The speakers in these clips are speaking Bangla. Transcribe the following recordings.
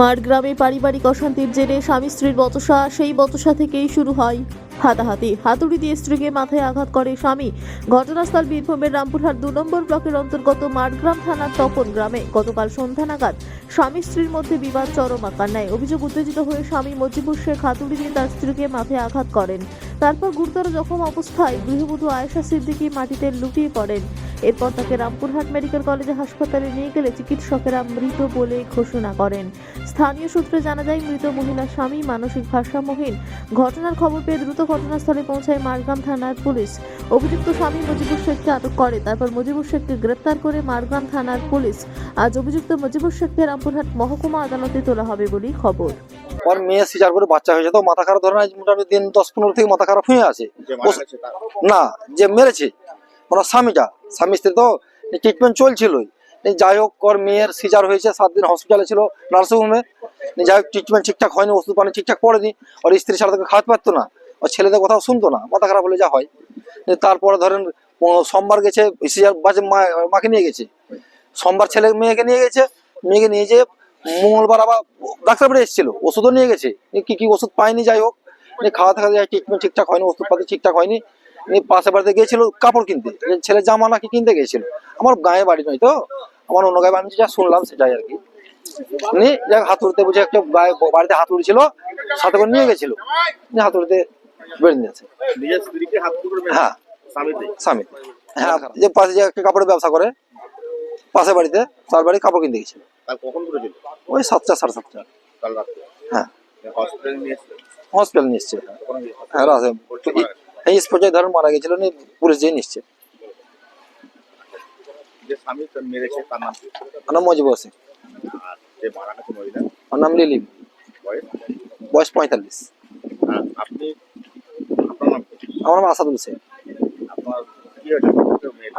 মার গ্রামে পারিবারিক অশান্তির জেরে স্বামী স্ত্রীর বচসা, সেই বচসা থেকেই শুরু হয়। হাতাহাতি হাতুড়ি দিয়ে স্ত্রীকে মাথায় আঘাত করে স্বামী। ঘটনাস্থল বীরভূমের রামপুরহাট দু নম্বর ব্লকের অন্তর্গত মাঠগ্রাম থানার তপন গ্রামে গতকাল সন্ধ্যা নাগাদ স্বামী স্ত্রীর মধ্যে বিবাদ চরম আকার নেয়। অভিযোগ উত্তেজিত হয়ে স্বামী মজিবুর শেখ হাতুড়ি দিয়ে তার স্ত্রীকে মাথায় আঘাত করেন। তারপর গুরুতর জখম অবস্থায় গৃহবধূ আয়েশা সিদ্দিকী মাটিতে লুটিয়ে পড়েন। এরপর তাকে রামপুরহাট মেডিকেল কলেজে হাসপাতালে নিয়ে গেলে চিকিৎসকেরা মৃত বলে ঘোষণা করেন। স্থানীয় সূত্রে জানা যায়, মৃত মহিলার স্বামী মানসিক ভারসাম্যহীন। ঘটনার খবর পেয়ে দ্রুত ঘটনাস্থলে পৌঁছায় মারগ্রাম থানার পুলিশ। অভিযুক্ত স্বামী মুজিবুর শেখকে আটক করে। তারপর মুজিবুর শেখকে গ্রেপ্তার করে মারগ্রাম থানার পুলিশ। আজ অভিযুক্ত মুজিবুর শেখকে রামপুরহাট মহকুমা আদালতে তোলা হবে বলেই খবর। মেয়ে সিজার করে বাচ্চা হয়েছে, তো মাথা খারাপ দিন দশ পনেরো থেকে মাথা খারাপ হয়ে আছে। না যে মেরেছে। ওনার স্বামীটা। স্বামী স্ত্রী তো ট্রিটমেন্ট চলছিলই। যাই হোক ওর মেয়ের সিজার হয়েছে সাত দিন হসপিটালে ছিল নার্সিংহোমে যাই হোক ট্রিটমেন্ট ঠিকঠাক হয়নি ওষুধ পানি ঠিকঠাক পড়েনি। ওর স্ত্রী ছাড়া তাকে খাওয়াতে পারতো না। ওর ছেলেদের কথাও শুনতো না। মাথা খারাপ হলে যা হয়। তারপরে ধরেন সোমবার গেছে সিজার বাজে মাকে নিয়ে গেছে। সোমবার ছেলে মেয়েকে নিয়ে গেছে। মেয়েকে নিয়ে যেয়ে মঙ্গলবার আবার ডাক্তার বাড়ি এসেছিল। ওষুধও নিয়ে গেছে। কি কি ওষুধ পায়নি যাই হোক। খাওয়া থাকা যায় ট্রিটমেন্ট ঠিকঠাক হয়নি ওষুধপাতি ঠিকঠাক হয়নি। পাশে বাড়িতে গিয়েছিল কাপড় কিনতে। ছেলে জামা নাকি কিনতে গিয়েছিল। আমার গায়ে বাড়ি নয় তো আমার অন্য গায়ে আমি যা শুনলাম সেটাই আর কি। নিয়ে যাক হাতুড়িতে বুঝে একটা গায়ে বাড়িতে হাতুড়ি ছিল সাথে করে নিয়ে গেছিল। হাতুড়িতে বেড়ে নিয়েছে। হ্যাঁ। স্বামী। হ্যাঁ যে পাশে যে একটা কাপড়ের ব্যবসা করে পাশে বাড়িতে তার বাড়ি কাপড় কিনতে গেছিল ওই সাতটা সাড়ে সাতটা। হ্যাঁ। হসপিটালে তখন হ্যাঁ রাতে এই পর্যায়ে ধরুন মারা গেছিল নিয়ে পুলিশ যেয়ে নিচ্ছে নাম? আমার নাম লিলি। বয়স? পঁয়তাল্লিশ? আমার নাম আসাদুল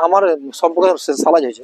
আমার সম্পর্কে সালাজ হয়েছে।